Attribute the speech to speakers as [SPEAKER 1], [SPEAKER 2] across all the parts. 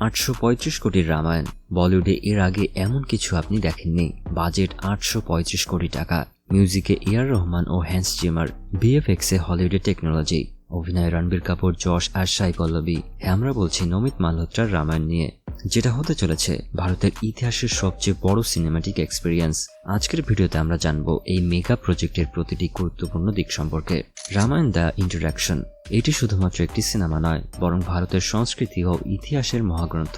[SPEAKER 1] আটশো পঁয়ত্রিশ কোটির রামায়ণ। বলিউডে এর আগে এমন কিছু আপনি দেখেননি। বাজেট আটশো পঁয়ত্রিশ কোটি টাকা। মিউজিকে এয়ার রহমান ও হ্যান্স জিমার বিএফএক্সে হলিউডে টেকনোলজি। অভিনয় রণবীর কাপুর যশ আর সাই পল্লবী। হ্যাঁ আমরা বলছি নমিত মালহোত্রার রামায়ণ নিয়ে। যেটা হতে চলেছে ভারতের ইতিহাসের সবচেয়ে বড় সিনেমাটিক এক্সপিরিয়েন্স আজকের ভিডিওতে আমরা জানব এই মেগা প্রজেক্টের প্রতিটি গুরুত্বপূর্ণ দিক সম্পর্কে। রামায়ণ দ্য ইন্টারাকশন এটি শুধুমাত্র একটি সিনেমা নয়, বরং ভারতের সংস্কৃতি ও ইতিহাসের মহাগ্রন্থ।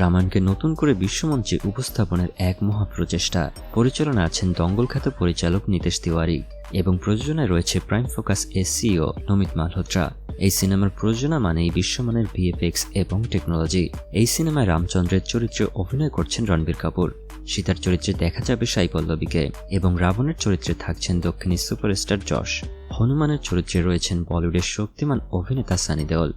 [SPEAKER 1] রামায়ণকে নতুন করে বিশ্বমঞ্চে উপস্থাপনের এক মহাপ্রচেষ্টা পরিচালনা আছেন দঙ্গলখ্যাত পরিচালক নীতেশ তিওয়ারি এবং প্রযোজনায় রয়েছে prime focus SEO Namit Malhotra. এই সিনেমার প্রযোজনা মানেই বিশ্বমানের ভিএফএক্স এবং টেকনোলজি। এই সিনেমায় রামচন্দ্রের চরিত্রে অভিনয় করছেন রণবীর কাপুর। সীতার চরিত্রে দেখা যাবে সাই পল্লবীকে এবং রাবণের চরিত্রে থাকছেন দক্ষিণী সুপারস্টার যশ। হনুমানের চরিত্রে রয়েছেন বলিউডের শক্তিমান অভিনেতা সানি দেওল।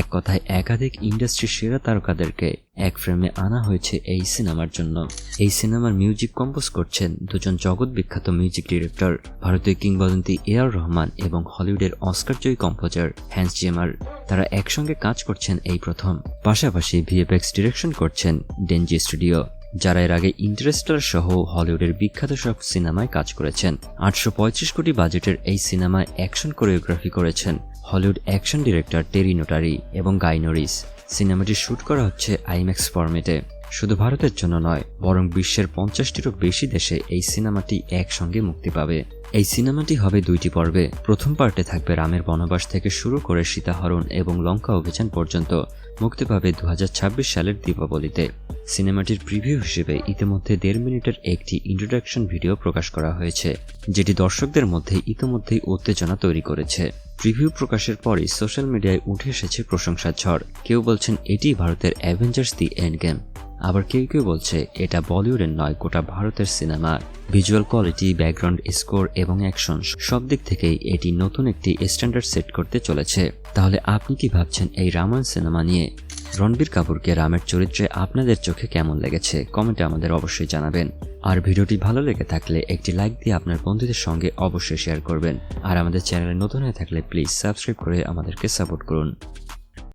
[SPEAKER 1] এক কথায় একাধিক ইন্ডাস্ট্রির সেরা তারকাদেরকে এক ফ্রেমে আনা হয়েছে এই সিনেমার জন্য। এই সিনেমার মিউজিক কম্পোজ করছেন দুজন জগৎ বিখ্যাত মিউজিক ডিরেক্টর, ভারতীয় কিংবদন্তি এ আর রহমান এবং হলিউডের অস্কারজয়ী কম্পোজার হ্যান্স জেমার। তারা একসঙ্গে কাজ করছেন এই প্রথম। পাশাপাশি ভিএফএক্স ডিরেকশন করছেন ডেনজি স্টুডিও, যারা এর আগে ইন্টারেস্টার সহ হলিউডের বিখ্যাত সব সিনেমায় কাজ করেছেন। আটশো পঁয়ত্রিশ কোটি বাজেটের এই সিনেমায় অ্যাকশন কোরিওগ্রাফি করেছেন। Hollywood action director Terry Notary এবং গাইনোরিস সিনেমাটি শ্যুট করা হচ্ছে আইম্যাক্স ফরম্যাটে। শুধু ভারতের জন্য নয়, বরং বিশ্বের পঞ্চাশটিরও বেশি দেশে এই সিনেমাটি একসঙ্গে মুক্তি পাবে। এই সিনেমাটি হবে দুইটি পর্বে। প্রথম পার্টে থাকবে রামের বনবাস থেকে শুরু করে সীতাহরণ এবং লঙ্কা অভিযান পর্যন্ত। মুক্তি পাবে দু হাজার ছাব্বিশ সালের দীপাবলিতে। সিনেমাটির প্রিভিউ হিসেবে ইতিমধ্যে দেড় মিনিটের একটি ইন্ট্রোডাকশন ভিডিও প্রকাশ করা হয়েছে, যেটি দর্শকদের মধ্যে ইতিমধ্যেই উত্তেজনা তৈরি করেছে। প্রিভিউ প্রকাশের পরই সোশ্যাল মিডিয়ায় উঠে এসেছে প্রশংসার ঝড়। কেউ বলছেন এটি ভারতের অ্যাভেঞ্জার্স দি এন্ড গেম। আবার কেউ কেউ বলছে, এটা বলিউডের নয়, গোটা ভারতের cinema. Visual quality, background score এবং অ্যাকশন সব দিক থেকেই এটি নতুন একটি স্ট্যান্ডার্ড সেট করতে চলেছে। তাহলে আপনি কি ভাবছেন এই রামায়ণ সিনেমা নিয়ে? রণবীর কাপুরকে রামের চরিত্রে আপনাদের চোখে কেমন লেগেছে, কমেন্টে আমাদের অবশ্যই জানাবেন। আর ভিডিওটি ভালো লেগে থাকলে একটি লাইক দিয়ে আপনার বন্ধুদের সঙ্গে অবশ্যই শেয়ার করবেন। আর আমাদের চ্যানেলে নতুন হয়ে থাকলে প্লিজ সাবস্ক্রাইব করে আমাদেরকে সাপোর্ট করুন।